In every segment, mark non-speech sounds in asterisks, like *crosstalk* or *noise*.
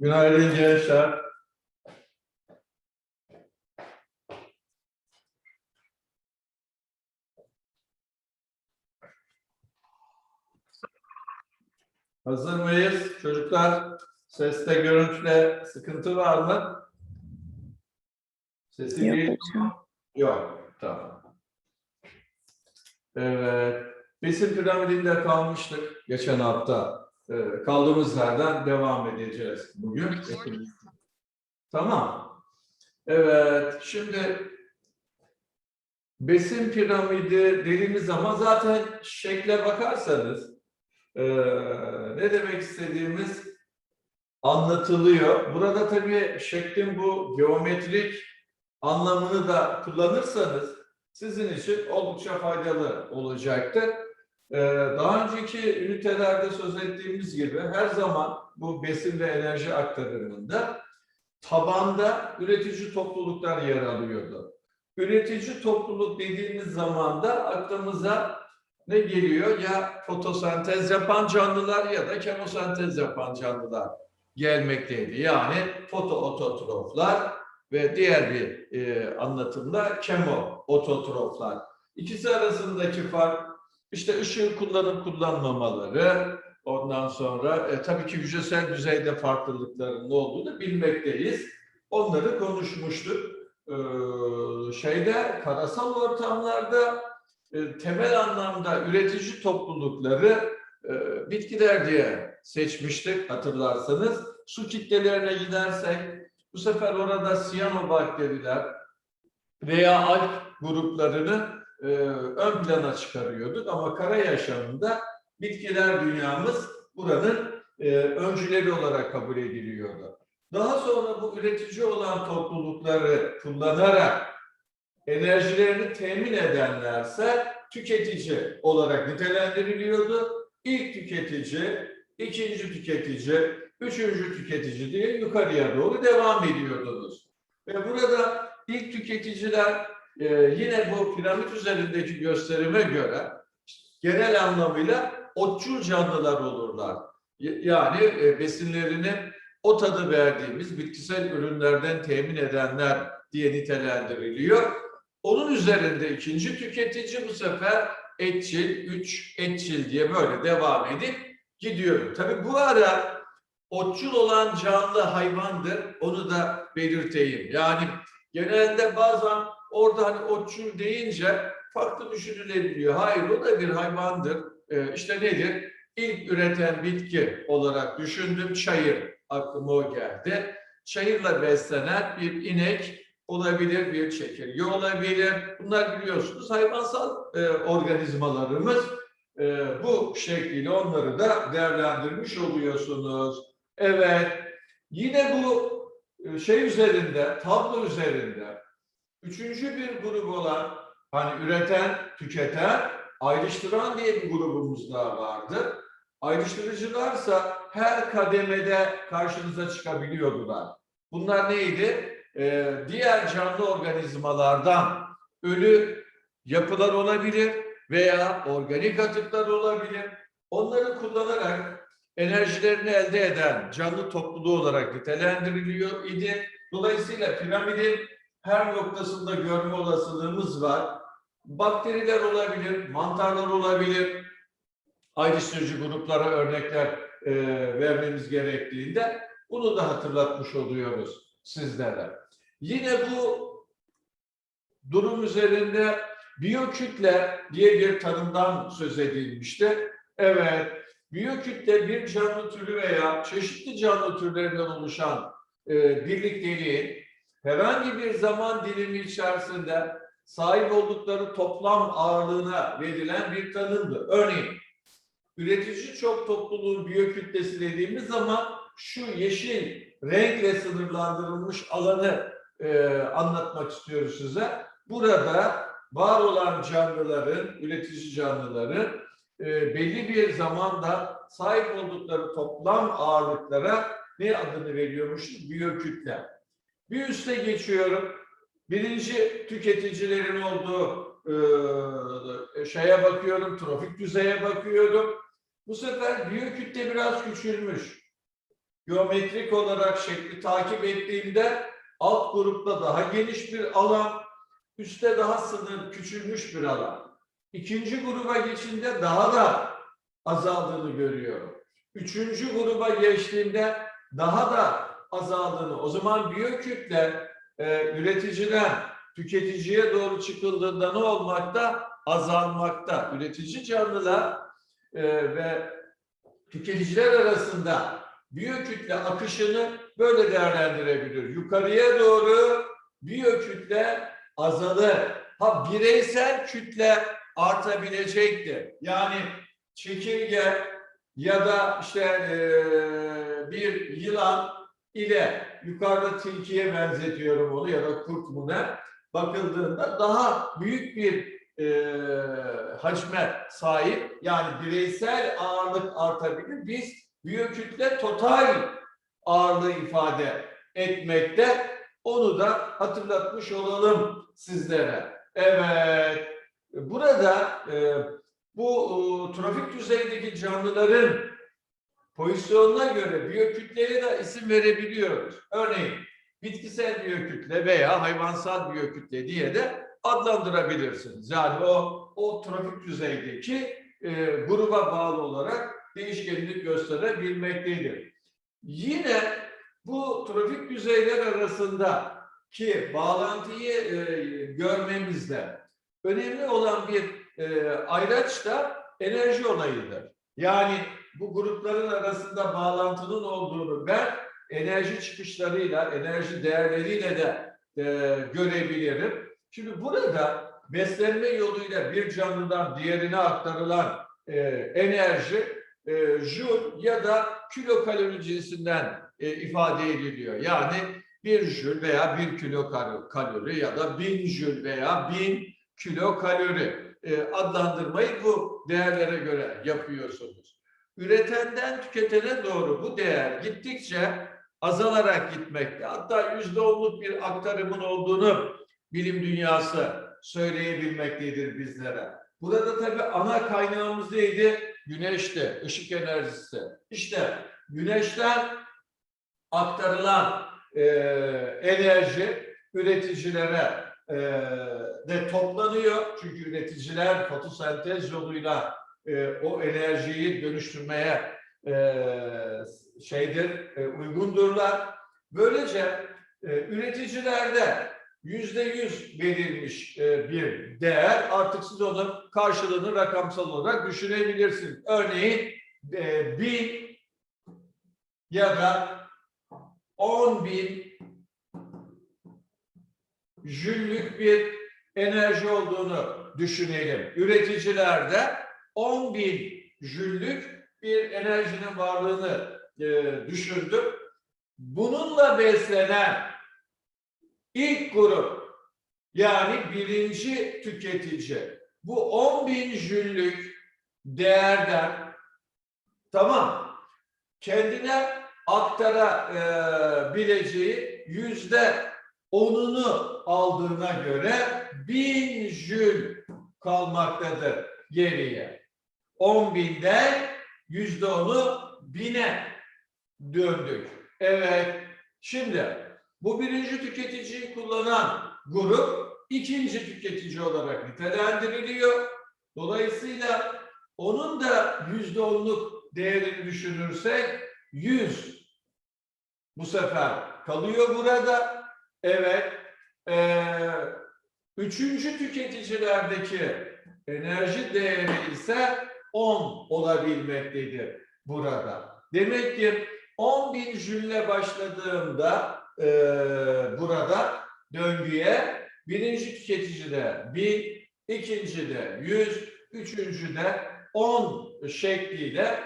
Günaydın gençler. Hazır mıyız çocuklar? Seste, görüntüde sıkıntı var mı? Sesim Yok hocam. mu? Yok, tamam. Evet, besin piramidinde kalmıştık geçen hafta. Ee, kaldığımız yerden devam edeceğiz bugün. Tamam. Evet, şimdi besin piramidi dediğimiz zaman zaten şekle bakarsanız ee, ne demek istediğimiz anlatılıyor. Burada tabii şeklin bu geometrik anlamını da kullanırsanız sizin için oldukça faydalı olacaktır. Ee, daha önceki ünitelerde söz ettiğimiz gibi her zaman bu besin ve enerji aktarımında tabanda üretici topluluklar yer alıyordu. Üretici topluluk dediğimiz zaman da aklımıza ne geliyor? Ya fotosentez yapan canlılar ya da kemosentez yapan canlılar gelmekteydi. Yani fotoototroflar ve diğer bir e, anlatımda kemoototroflar. İkisi arasındaki fark işte ışığı kullanıp kullanmamaları, ondan sonra e, tabii ki hücresel düzeyde farklılıkların olduğunu bilmekteyiz. Onları konuşmuştuk. Ee, şeyde karasal ortamlarda e, temel anlamda üretici toplulukları e, bitkiler diye seçmiştik hatırlarsanız. Su kitlelerine gidersek bu sefer orada siyanobakteriler veya alg gruplarını e, ön plana çıkarıyorduk ama kara yaşamında bitkiler dünyamız buranın e, öncüleri olarak kabul ediliyordu. Daha sonra bu üretici olan toplulukları kullanarak enerjilerini temin edenlerse tüketici olarak nitelendiriliyordu. İlk tüketici, ikinci tüketici, üçüncü tüketici diye yukarıya doğru devam ediyordunuz. Ve burada ilk tüketiciler e, yine bu piramit üzerindeki gösterime göre genel anlamıyla otçul canlılar olurlar. Yani e, besinlerini o tadı verdiğimiz bitkisel ürünlerden temin edenler diye nitelendiriliyor. Onun üzerinde ikinci tüketici bu sefer etçil, üç etçil diye böyle devam edip gidiyor. Tabii bu ara otçul olan canlı hayvandır. Onu da belirteyim. Yani genelde bazen orada hani otçul deyince farklı düşünülebiliyor. Hayır o da bir hayvandır. Ee, işte nedir? İlk üreten bitki olarak düşündüm çayır aklıma o geldi. Çayırla beslenen bir inek olabilir, bir çekirge olabilir. Bunlar biliyorsunuz hayvansal e, organizmalarımız. E, bu şekliyle onları da değerlendirmiş oluyorsunuz. Evet, yine bu e, şey üzerinde, tablo üzerinde üçüncü bir grup olan hani üreten, tüketen, ayrıştıran diye bir grubumuz daha vardır. Ayrıştırıcılarsa her kademede karşınıza çıkabiliyordular. Bunlar neydi? Ee, diğer canlı organizmalardan ölü yapılar olabilir veya organik atıklar olabilir. Onları kullanarak enerjilerini elde eden canlı topluluğu olarak nitelendiriliyor idi. Dolayısıyla piramidin her noktasında görme olasılığımız var. Bakteriler olabilir, mantarlar olabilir. Ayrıştırıcı gruplara örnekler e, vermemiz gerektiğinde bunu da hatırlatmış oluyoruz sizlere. Yine bu durum üzerinde biyokütle diye bir tanımdan söz edilmişti. Evet, biyokütle bir canlı türü veya çeşitli canlı türlerinden oluşan e, birlikteliğin herhangi bir zaman dilimi içerisinde sahip oldukları toplam ağırlığına verilen bir tanımdır. Örneğin üretici çok topluluğun biyokütlesi dediğimiz zaman şu yeşil renkle sınırlandırılmış alanı e, anlatmak istiyoruz size. Burada var olan canlıların, üretici canlıların e, belli bir zamanda sahip oldukları toplam ağırlıklara ne adını veriyormuşuz? Biyokütle. Bir üste geçiyorum. Birinci tüketicilerin olduğu e, şeye bakıyorum, trofik düzeye bakıyorum. Bu sefer biyokütle biraz küçülmüş. geometrik olarak şekli takip ettiğinde alt grupta daha geniş bir alan, üstte daha sınır küçülmüş bir alan. İkinci gruba geçince daha da azaldığını görüyorum. Üçüncü gruba geçtiğinde daha da azaldığını. O zaman biyokütle e, üreticiden tüketiciye doğru çıkıldığında ne olmakta? Azalmakta. Üretici canlılar e, ve tüketiciler arasında biyokütle akışını böyle değerlendirebilir. Yukarıya doğru biyokütle azalır. Ha bireysel kütle artabilecektir. Yani çekirge ya da işte eee, bir yılan ile yukarıda tilkiye benzetiyorum onu ya da kurt mu ne bakıldığında daha büyük bir eee hacme sahip yani bireysel ağırlık artabilir. Biz biyokütle total ağırlığı ifade etmekte. Onu da hatırlatmış olalım sizlere. Evet. Burada e, bu e, trafik düzeyindeki canlıların pozisyonuna göre biyokütleye de isim verebiliyoruz. Örneğin bitkisel biyokütle veya hayvansal biyokütle diye de adlandırabilirsiniz. Yani o o trafik düzeydeki e, gruba bağlı olarak değişkenlik gösterebilmektedir. Yine bu trafik düzeyler arasında ki bağlantıyı e, görmemizde önemli olan bir e, ayraç da enerji olayıdır. Yani bu grupların arasında bağlantının olduğunu ben enerji çıkışlarıyla, enerji değerleriyle de e, görebilirim. Şimdi burada beslenme yoluyla bir canlıdan diğerine aktarılan e, enerji e, joule ya da kilokalori cinsinden e, ifade ediliyor. Yani bir jül veya bir kilo kal- kalori ya da bin jül veya bin kilo kalori e, adlandırmayı bu değerlere göre yapıyorsunuz. Üretenden tüketene doğru bu değer gittikçe azalarak gitmekte. Hatta yüzde onluk bir aktarımın olduğunu bilim dünyası söyleyebilmektedir bizlere. Burada tabii ana kaynağımız neydi? Güneşti, ışık enerjisi. İşte güneşten aktarılan e, enerji üreticilere e, de toplanıyor. Çünkü üreticiler fotosentez yoluyla e, o enerjiyi dönüştürmeye e, şeydir, e, uygundurlar. Böylece e, üreticilerde yüzde yüz verilmiş e, bir değer. Artık siz onun karşılığını rakamsal olarak düşünebilirsiniz. Örneğin e, bin ya da on bin jüllük bir enerji olduğunu düşünelim. Üreticilerde 10 bin jüllük bir enerjinin varlığını e, düşündüm. Bununla beslenen ilk grup yani birinci tüketici bu 10 bin jüllük değerden tamam kendine aktarabileceği yüzde onunu aldığına göre bin jül kalmaktadır geriye. On binden yüzde onu bine döndük. Evet. Şimdi bu birinci tüketiciyi kullanan grup ikinci tüketici olarak nitelendiriliyor. Dolayısıyla onun da yüzde onluk değerini düşünürsek 100 bu sefer kalıyor burada. Evet. Ee, üçüncü tüketicilerdeki enerji değeri ise 10 olabilmektedir burada. Demek ki 10 bin jülle başladığımda e, burada döngüye birinci tüketicide 1000, ikincide 100, üçüncüde 10 şekliyle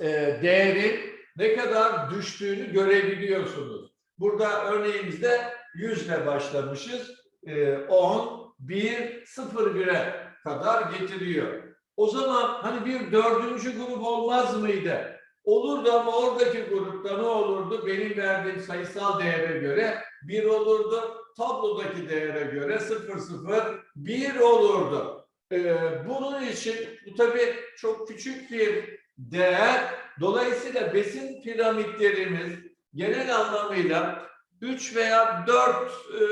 e, değerin ne kadar düştüğünü görebiliyorsunuz. Burada örneğimizde 100 ile başlamışız. E, 10, 1, 0 1'e kadar getiriyor. O zaman hani bir dördüncü grup olmaz mıydı? Olurdu ama oradaki grupta ne olurdu? Benim verdiğim sayısal değere göre 1 olurdu. Tablodaki değere göre 0, 0, 1 olurdu. Ee, bunun için bu tabii çok küçük bir değer. Dolayısıyla besin piramitlerimiz genel anlamıyla 3 veya 4 e,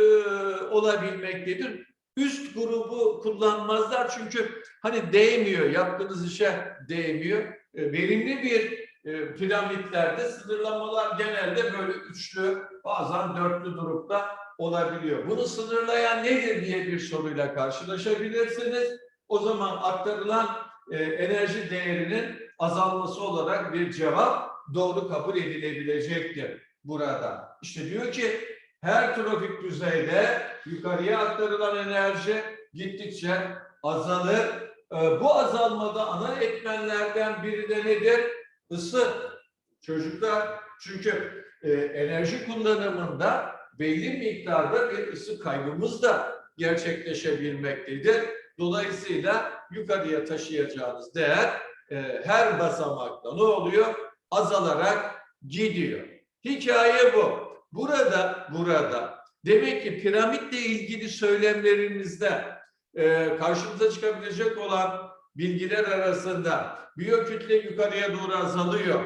olabilmektedir. Üst grubu kullanmazlar çünkü hani değmiyor, yaptığınız işe değmiyor. E, verimli bir e, piramitlerde sınırlamalar genelde böyle üçlü, bazen dörtlü durumda olabiliyor. Bunu sınırlayan nedir diye bir soruyla karşılaşabilirsiniz. O zaman aktarılan e, enerji değerinin azalması olarak bir cevap doğru kabul edilebilecektir burada. İşte diyor ki her trafik düzeyde yukarıya aktarılan enerji gittikçe azalır. E, bu azalmada ana etmenlerden biri de nedir? Isı. Çocuklar çünkü e, enerji kullanımında belli miktarda bir ısı kaybımız da gerçekleşebilmektedir. Dolayısıyla yukarıya taşıyacağınız değer e, her basamakta ne oluyor? Azalarak gidiyor. Hikaye bu. Burada, burada demek ki piramitle ilgili söylemlerimizde e, karşımıza çıkabilecek olan bilgiler arasında biyokütle yukarıya doğru azalıyor.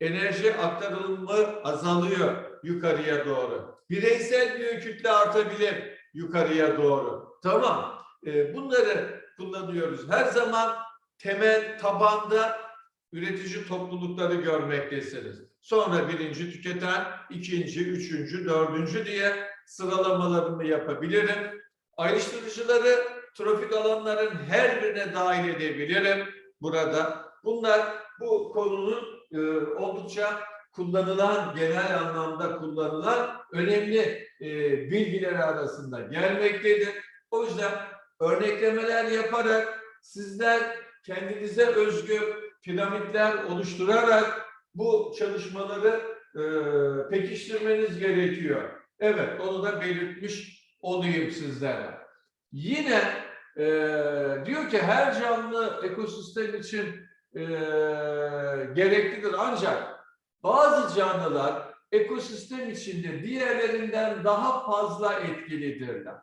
Enerji aktarılımı azalıyor yukarıya doğru. Bireysel biyokütle artabilir yukarıya doğru. Tamam. E, bunları kullanıyoruz. Her zaman temel tabanda üretici toplulukları görmektesiniz. Sonra birinci tüketen, ikinci, üçüncü, dördüncü diye sıralamalarımı yapabilirim. Ayrıştırıcıları trafik alanların her birine dahil edebilirim burada. Bunlar bu konunun e, oldukça kullanılan, genel anlamda kullanılan önemli e, bilgileri arasında gelmektedir. O yüzden örneklemeler yaparak sizler kendinize özgü piramitler oluşturarak bu çalışmaları e, pekiştirmeniz gerekiyor. Evet, onu da belirtmiş olayım sizlere. Yine e, diyor ki her canlı ekosistem için e, gereklidir ancak bazı canlılar ekosistem içinde diğerlerinden daha fazla etkilidirler.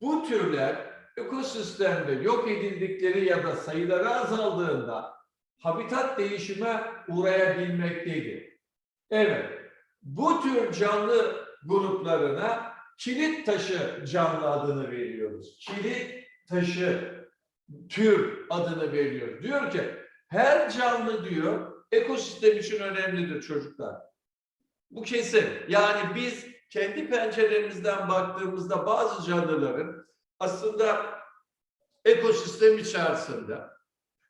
Bu türler ekosistemde yok edildikleri ya da sayıları azaldığında habitat değişime uğrayabilmektedir. Evet, bu tür canlı gruplarına kilit taşı canlı adını veriyoruz. Kilit taşı tür adını veriyoruz. Diyor ki her canlı diyor ekosistem için önemlidir çocuklar. Bu kesin. Yani biz kendi penceremizden baktığımızda bazı canlıların aslında ekosistem içerisinde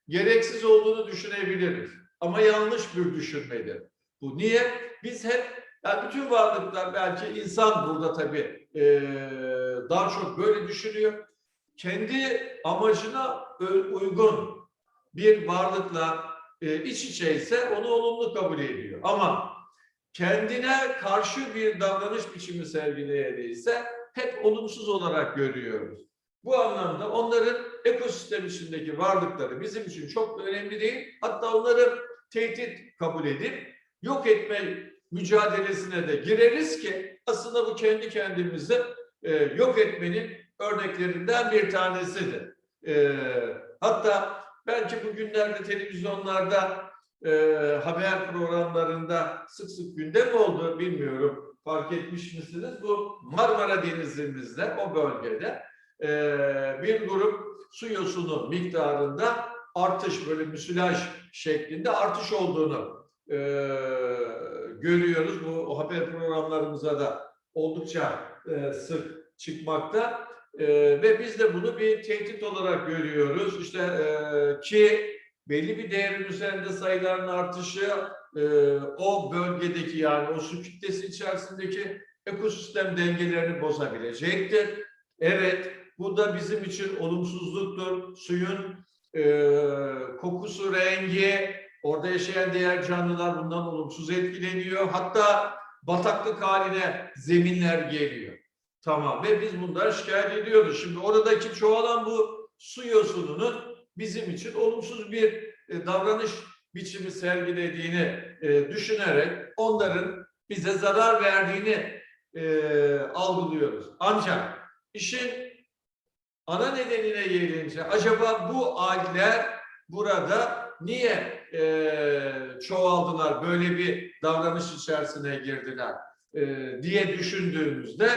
gereksiz olduğunu düşünebiliriz. Ama yanlış bir düşünmedir. Bu niye? Biz hep, yani bütün varlıklar belki insan burada tabii e, daha çok böyle düşünüyor. Kendi amacına uygun bir varlıkla e, iç içe ise onu olumlu kabul ediyor. Ama kendine karşı bir davranış biçimi sergileyediyse hep olumsuz olarak görüyoruz. Bu anlamda onların ekosistem içindeki varlıkları bizim için çok önemli değil. Hatta onları tehdit kabul edip yok etme mücadelesine de gireriz ki aslında bu kendi kendimizi e, yok etmenin örneklerinden bir tanesidir. E, hatta belki bugünlerde televizyonlarda e, haber programlarında sık sık gündem oldu bilmiyorum fark etmiş misiniz? Bu Marmara Denizimizde o bölgede e, bir grup su yosunu miktarında artış böyle müsilaj şeklinde artış olduğunu e, görüyoruz. Bu haber programlarımıza da oldukça e, sık çıkmakta. E, ve biz de bunu bir tehdit olarak görüyoruz. İşte e, ki belli bir değerin üzerinde sayıların artışı e, o bölgedeki yani o su kütlesi içerisindeki ekosistem dengelerini bozabilecektir. Evet, bu da bizim için olumsuzluktur. Suyun e, kokusu, rengi, orada yaşayan diğer canlılar bundan olumsuz etkileniyor. Hatta bataklık haline zeminler geliyor. Tamam ve biz bunları şikayet ediyoruz. Şimdi oradaki çoğalan bu su yosununun bizim için olumsuz bir e, davranış biçimi sergilediğini e, düşünerek onların bize zarar verdiğini e, algılıyoruz. Ancak işin ana nedenine gelince acaba bu algler burada niye eee, çoğaldılar, böyle bir davranış içerisine girdiler eee, diye düşündüğümüzde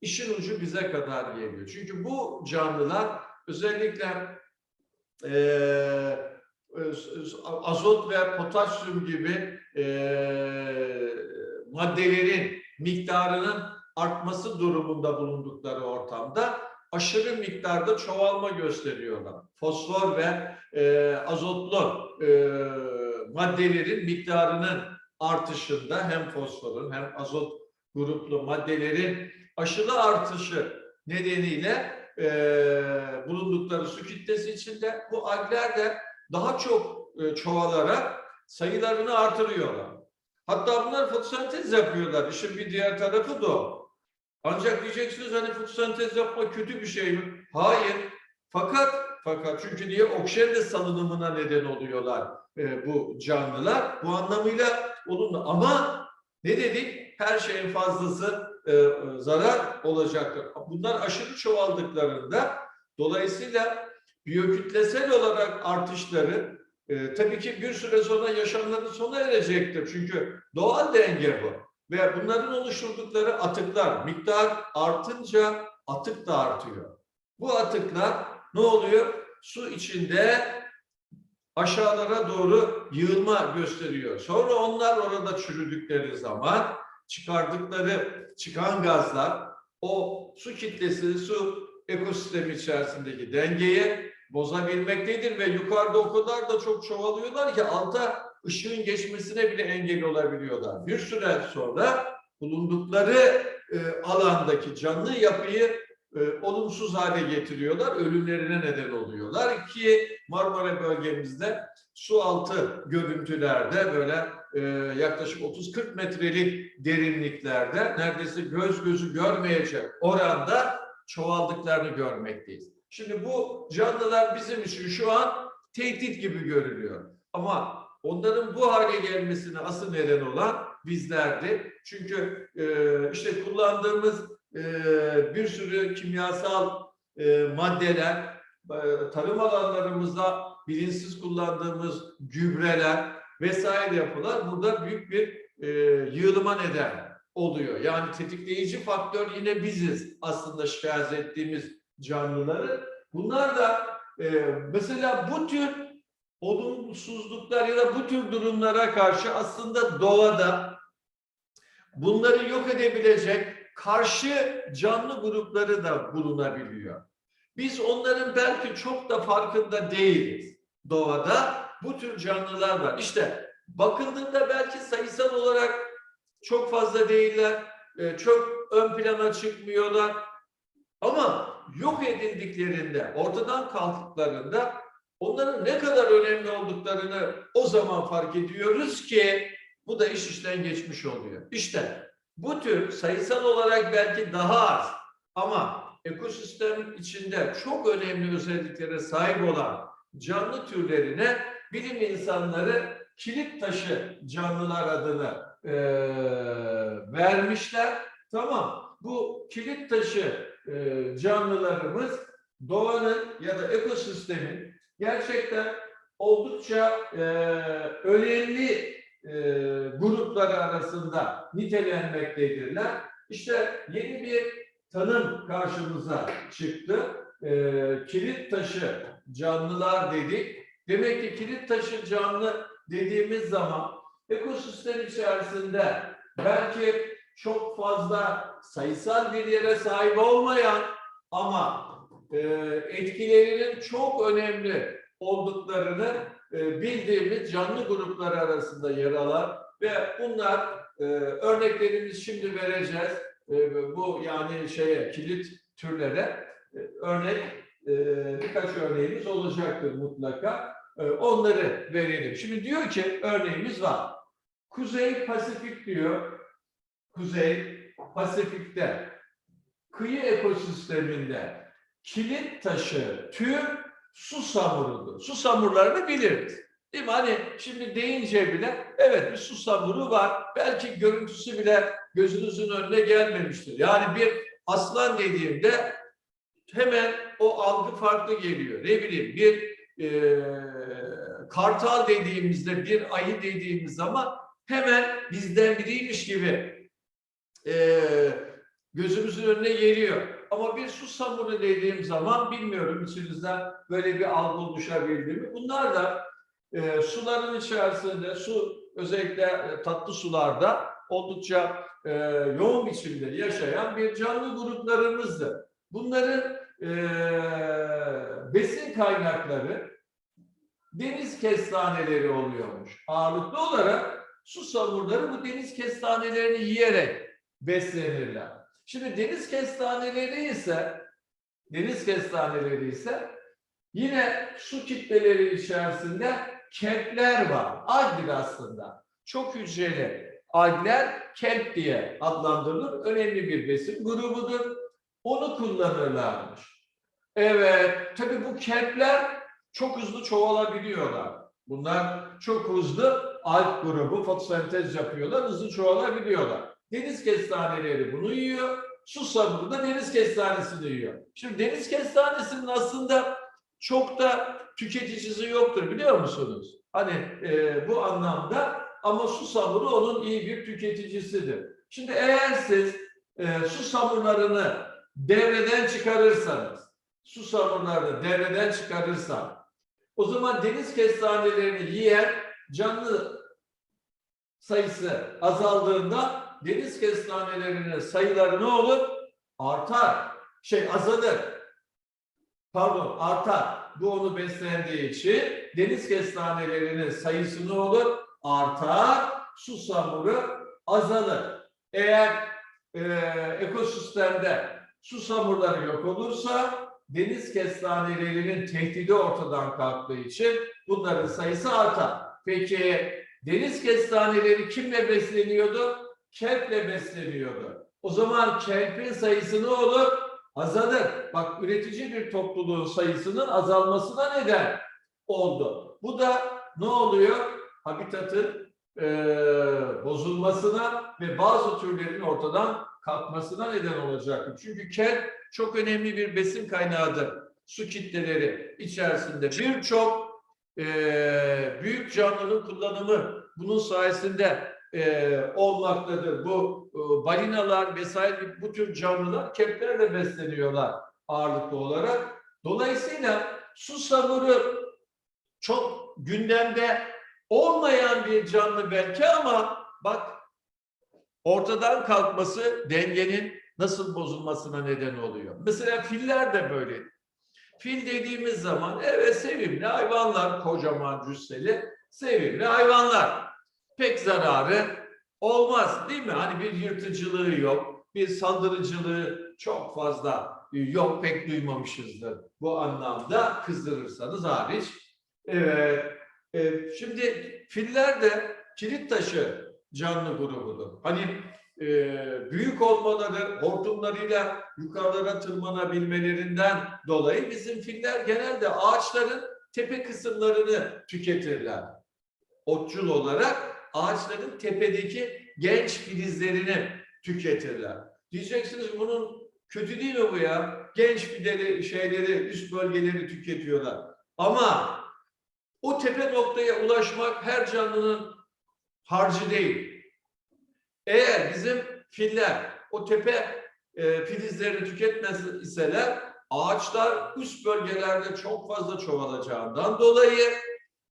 işin ucu bize kadar geliyor. Çünkü bu canlılar özellikle eee, azot ve potasyum gibi eee, maddelerin miktarının artması durumunda bulundukları ortamda aşırı miktarda çoğalma gösteriyorlar. Fosfor ve e, azotlu e, maddelerin miktarının artışında hem fosforun hem azot gruplu maddelerin aşırı artışı nedeniyle e, bulundukları su kitlesi içinde bu algler de daha çok e, çoğalarak sayılarını artırıyorlar. Hatta bunlar fotosentez yapıyorlar. İşin bir diğer tarafı da o. Ancak diyeceksiniz hani fotosentez yapmak kötü bir şey mi? Hayır. Fakat fakat çünkü niye oksijen salınımına neden oluyorlar e, bu canlılar. Bu anlamıyla olumlu. Ama ne dedik? Her şeyin fazlası e, e, zarar olacaktır. Bunlar aşırı çoğaldıklarında dolayısıyla biyokütlesel olarak artışları e, tabii ki bir süre sonra yaşamları sona erecektir. Çünkü doğal denge bu. Ve bunların oluşturdukları atıklar miktar artınca atık da artıyor. Bu atıklar ne oluyor? Su içinde aşağılara doğru yığılma gösteriyor. Sonra onlar orada çürüdükleri zaman çıkardıkları çıkan gazlar o su kitlesi, su ekosistemi içerisindeki dengeyi bozabilmektedir ve yukarıda o kadar da çok çoğalıyorlar ki alta ışığın geçmesine bile engel olabiliyorlar. Bir süre sonra bulundukları e, alandaki canlı yapıyı e, olumsuz hale getiriyorlar, ölümlerine neden oluyorlar ki Marmara bölgemizde su altı görüntülerde böyle e, yaklaşık 30-40 metrelik derinliklerde neredeyse göz gözü görmeyecek oranda çoğaldıklarını görmekteyiz. Şimdi bu canlılar bizim için şu an tehdit gibi görülüyor. Ama onların bu hale gelmesine asıl neden olan bizlerdi. Çünkü e, işte kullandığımız e, bir sürü kimyasal e, maddeler, e, tarım alanlarımızda bilinçsiz kullandığımız gübreler vesaire yapılar burada büyük bir e, yığılıma neden oluyor. Yani tetikleyici faktör yine biziz aslında şikayet ettiğimiz canlıları. Bunlar da e, mesela bu tür olumsuzluklar ya da bu tür durumlara karşı aslında doğada bunları yok edebilecek karşı canlı grupları da bulunabiliyor. Biz onların belki çok da farkında değiliz. Doğada bu tür canlılar var. İşte bakıldığında belki sayısal olarak çok fazla değiller, e, çok ön plana çıkmıyorlar. Ama yok edildiklerinde, ortadan kalktıklarında onların ne kadar önemli olduklarını o zaman fark ediyoruz ki bu da iş işten geçmiş oluyor. İşte bu tür sayısal olarak belki daha az ama ekosistem içinde çok önemli özelliklere sahip olan canlı türlerine bilim insanları kilit taşı canlılar adını e, vermişler. Tamam. Bu kilit taşı e, canlılarımız doğanın ya da ekosistemin gerçekten oldukça e, önemli e, grupları arasında nitelenmektedirler. İşte yeni bir tanım karşımıza çıktı. E, kilit taşı canlılar dedik. Demek ki kilit taşı canlı dediğimiz zaman ekosistem içerisinde belki çok fazla sayısal bir yere sahip olmayan ama e, etkilerinin çok önemli olduklarını e, bildiğimiz canlı grupları arasında yer alan ve bunlar e, örneklerimiz şimdi vereceğiz. E, bu yani şeye kilit türlere e, örnek e, birkaç örneğimiz olacaktır mutlaka. E, onları verelim. Şimdi diyor ki örneğimiz var. Kuzey Pasifik diyor. Kuzey Pasifik'te kıyı ekosisteminde kilit taşı tür su samurudur. Su samurlarını biliriz. Değil mi? Hani şimdi deyince bile evet bir su samuru var. Belki görüntüsü bile gözünüzün önüne gelmemiştir. Yani bir aslan dediğimde hemen o algı farklı geliyor. Ne bileyim bir e, kartal dediğimizde bir ayı dediğimiz zaman hemen bizden biriymiş gibi e, gözümüzün önüne geliyor. Ama bir su samuru dediğim zaman bilmiyorum içinizden böyle bir algı oluşabildi mi? Bunlar da e, suların içerisinde su özellikle e, tatlı sularda oldukça e, yoğun biçimde yaşayan bir canlı gruplarımızdı. Bunların e, besin kaynakları deniz kestaneleri oluyormuş. Ağırlıklı olarak su samurları bu deniz kestanelerini yiyerek beslenirler. Şimdi deniz kestaneleri ise deniz kestaneleri ise yine su kitleleri içerisinde kelpler var. Algir aslında. Çok hücreli. Algler kelp diye adlandırılır. Önemli bir besin grubudur. Onu kullanırlarmış. Evet, tabii bu kelpler çok hızlı çoğalabiliyorlar. Bunlar çok hızlı alg grubu fotosentez yapıyorlar, hızlı çoğalabiliyorlar. Deniz kestaneleri bunu yiyor, su sabunu da deniz kestanesini yiyor. Şimdi deniz kestanesinin aslında çok da tüketicisi yoktur biliyor musunuz? Hani e, bu anlamda ama su sabunu onun iyi bir tüketicisidir. Şimdi eğer siz e, su sabunlarını devreden çıkarırsanız, su sabunlarını devreden çıkarırsan, o zaman deniz kestanelerini yiyen canlı sayısı azaldığında deniz kestanelerinin sayıları ne olur? Artar. Şey azalır. Pardon artar. Bu onu beslendiği için deniz kestanelerinin sayısı ne olur? Artar. Su samuru azalır. Eğer e, ekosistemde su samurları yok olursa deniz kestanelerinin tehdidi ortadan kalktığı için bunların sayısı artar. Peki deniz kestaneleri kimle besleniyordu? Kelple besleniyordu. O zaman kelpin sayısı ne olur? Azalır. Bak üretici bir topluluğun sayısının azalmasına neden oldu. Bu da ne oluyor? Habitatın e, bozulmasına ve bazı türlerin ortadan kalkmasına neden olacaktır. Çünkü kelp çok önemli bir besin kaynağıdır. Su kitleleri içerisinde birçok e, büyük canlının kullanımı bunun sayesinde e, olmaktadır. Bu e, balinalar vesaire bu tür canlılar keplerle besleniyorlar ağırlıklı olarak. Dolayısıyla su samuru çok gündemde olmayan bir canlı belki ama bak ortadan kalkması dengenin nasıl bozulmasına neden oluyor. Mesela filler de böyle. Fil dediğimiz zaman evet sevimli hayvanlar, kocaman cüsseli sevimli hayvanlar. Pek zararı olmaz değil mi? Hani bir yırtıcılığı yok, bir saldırıcılığı çok fazla yok, pek duymamışızdır. Bu anlamda kızdırırsanız hariç. Evet, e, şimdi filler de kilit taşı canlı grubudur. Hani e, büyük olmaları, hortumlarıyla yukarılara tırmanabilmelerinden dolayı bizim filler genelde ağaçların tepe kısımlarını tüketirler. Otçul olarak ağaçların tepedeki genç filizlerini tüketirler. Diyeceksiniz bunun kötü değil mi bu ya? Genç fideleri, şeyleri, üst bölgeleri tüketiyorlar. Ama o tepe noktaya ulaşmak her canlının harcı değil. Eğer bizim filler o tepe e, filizlerini tüketmez iseler ağaçlar üst bölgelerde çok fazla çoğalacağından dolayı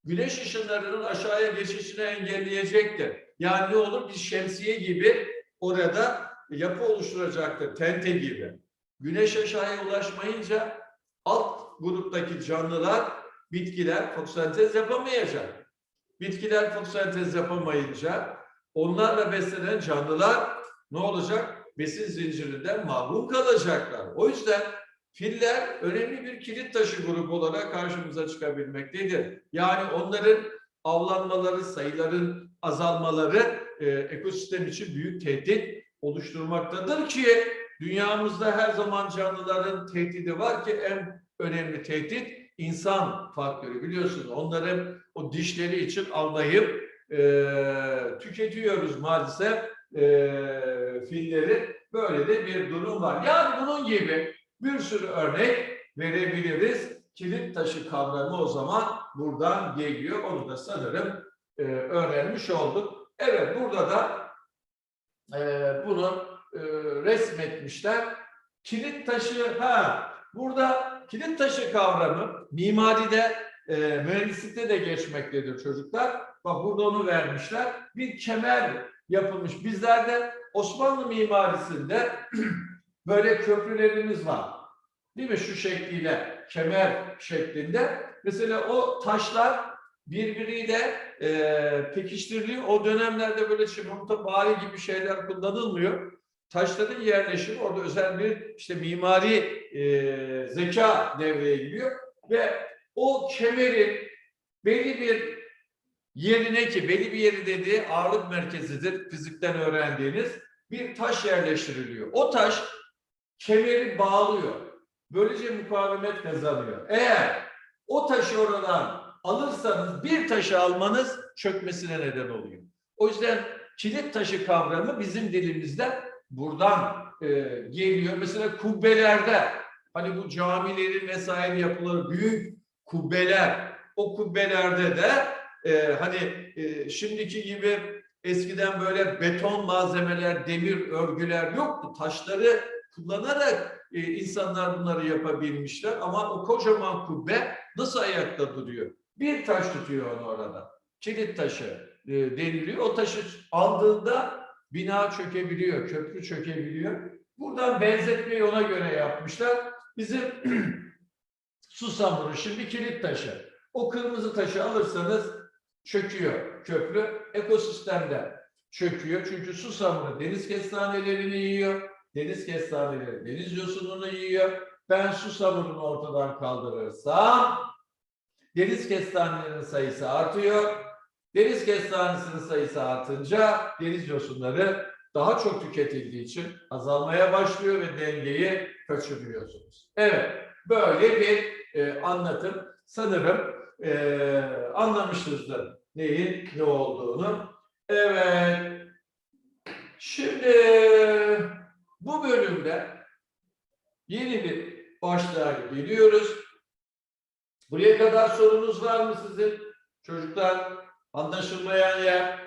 güneş ışınlarının aşağıya geçişini engelleyecektir. Yani ne olur? Bir şemsiye gibi orada yapı oluşturacaktır. Tente gibi. Güneş aşağıya ulaşmayınca alt gruptaki canlılar, bitkiler fotosentez yapamayacak. Bitkiler fotosentez yapamayınca onlarla beslenen canlılar ne olacak? Besin zincirinden mahrum kalacaklar. O yüzden filler önemli bir kilit taşı grubu olarak karşımıza çıkabilmektedir. Yani onların avlanmaları, sayıların azalmaları e, ekosistem için büyük tehdit oluşturmaktadır ki dünyamızda her zaman canlıların tehdidi var ki en önemli tehdit insan faktörü biliyorsunuz. Onların o dişleri için avlayıp e, tüketiyoruz maalesef e, filleri. Böyle de bir durum var. Yani bunun gibi bir sürü örnek verebiliriz. Kilit taşı kavramı o zaman buradan geliyor. Onu da sanırım e, öğrenmiş olduk. Evet burada da e, bunu e, resmetmişler. Kilit taşı ha burada kilit taşı kavramı mimaride e, mühendislikte de geçmektedir çocuklar. Bak burada onu vermişler. Bir kemer yapılmış. Bizlerde Osmanlı mimarisinde *clears throat* böyle köprülerimiz var. Değil mi? Şu şekliyle kemer şeklinde. Mesela o taşlar birbiriyle e, pekiştiriliyor. O dönemlerde böyle çimento bari gibi şeyler kullanılmıyor. Taşların yerleşimi orada özel bir işte mimari e, zeka devreye giriyor ve o kemerin belli bir yerine ki belli bir yeri dediği ağırlık merkezidir fizikten öğrendiğiniz bir taş yerleştiriliyor. O taş kemeri bağlıyor. Böylece mukavemet kazanıyor. Eğer o taşı oradan alırsanız bir taşı almanız çökmesine neden oluyor. O yüzden kilit taşı kavramı bizim dilimizde buradan e, geliyor. Mesela kubbelerde hani bu camilerin vesaire yapıları büyük kubbeler o kubbelerde de e, hani e, şimdiki gibi eskiden böyle beton malzemeler, demir örgüler yoktu. Taşları kullanarak e, insanlar bunları yapabilmişler ama o kocaman kubbe nasıl ayakta duruyor? Bir taş tutuyor onu orada. Kilit taşı e, deniliyor. O taşı aldığında bina çökebiliyor, köprü çökebiliyor. Buradan benzetmeyi ona göre yapmışlar. Bizim *clears throat* Susamuru şimdi kilit taşı. O kırmızı taşı alırsanız çöküyor köprü. Ekosistemde çöküyor. Çünkü susamuru deniz kestanelerini yiyor. Deniz kestaneleri deniz yosununu yiyor. Ben susamurunu ortadan kaldırırsam deniz kestanelerinin sayısı artıyor. Deniz kestanesinin sayısı artınca deniz yosunları daha çok tüketildiği için azalmaya başlıyor ve dengeyi kaçırıyorsunuz. Evet, böyle bir e, anlatım. Sanırım e, anlamışızdır neyin ne olduğunu. Evet, şimdi bu bölümde yeni bir başlığa geliyoruz. Buraya kadar sorunuz var mı sizin? Çocuklar anlaşılmayan yer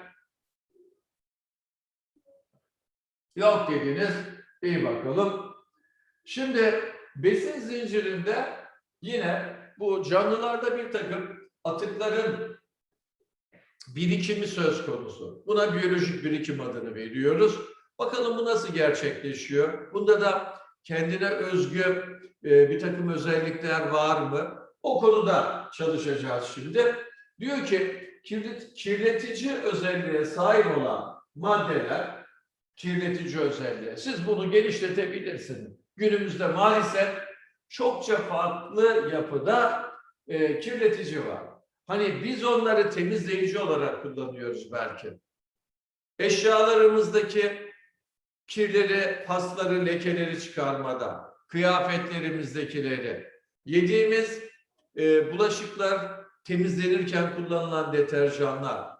yok dediniz. İyi bakalım. Şimdi besin zincirinde yine bu canlılarda bir takım atıkların birikimi söz konusu. Buna biyolojik birikim adını veriyoruz. Bakalım bu nasıl gerçekleşiyor? Bunda da kendine özgü e, bir takım özellikler var mı? O konuda çalışacağız şimdi. Diyor ki kirlet, kirletici özelliğe sahip olan maddeler kirletici özelliğe. Siz bunu genişletebilirsiniz. Günümüzde maalesef çokça farklı yapıda e, kirletici var. Hani biz onları temizleyici olarak kullanıyoruz belki. Eşyalarımızdaki kirleri, pasları, lekeleri çıkarmada, kıyafetlerimizdekileri, yediğimiz e, bulaşıklar temizlenirken kullanılan deterjanlar,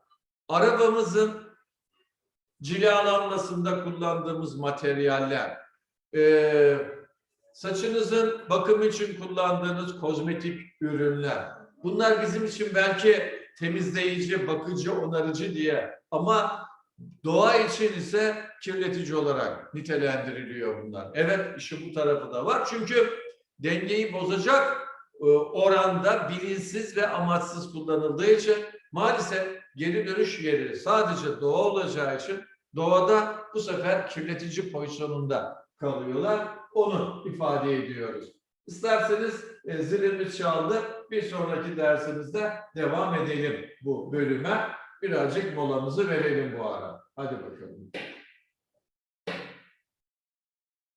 arabamızın cilalanmasında kullandığımız materyaller, e, saçınızın bakım için kullandığınız kozmetik ürünler. Bunlar bizim için belki temizleyici, bakıcı, onarıcı diye ama doğa için ise kirletici olarak nitelendiriliyor bunlar. Evet işin bu tarafı da var. Çünkü dengeyi bozacak e, oranda bilinçsiz ve amaçsız kullanıldığı için maalesef geri dönüş yeri sadece doğa olacağı için doğada bu sefer kirletici pozisyonunda kalıyorlar. Onu ifade ediyoruz. İsterseniz e, zilimiz çaldı. Bir sonraki dersimizde devam edelim bu bölüme. Birazcık molamızı verelim bu ara. Hadi bakalım.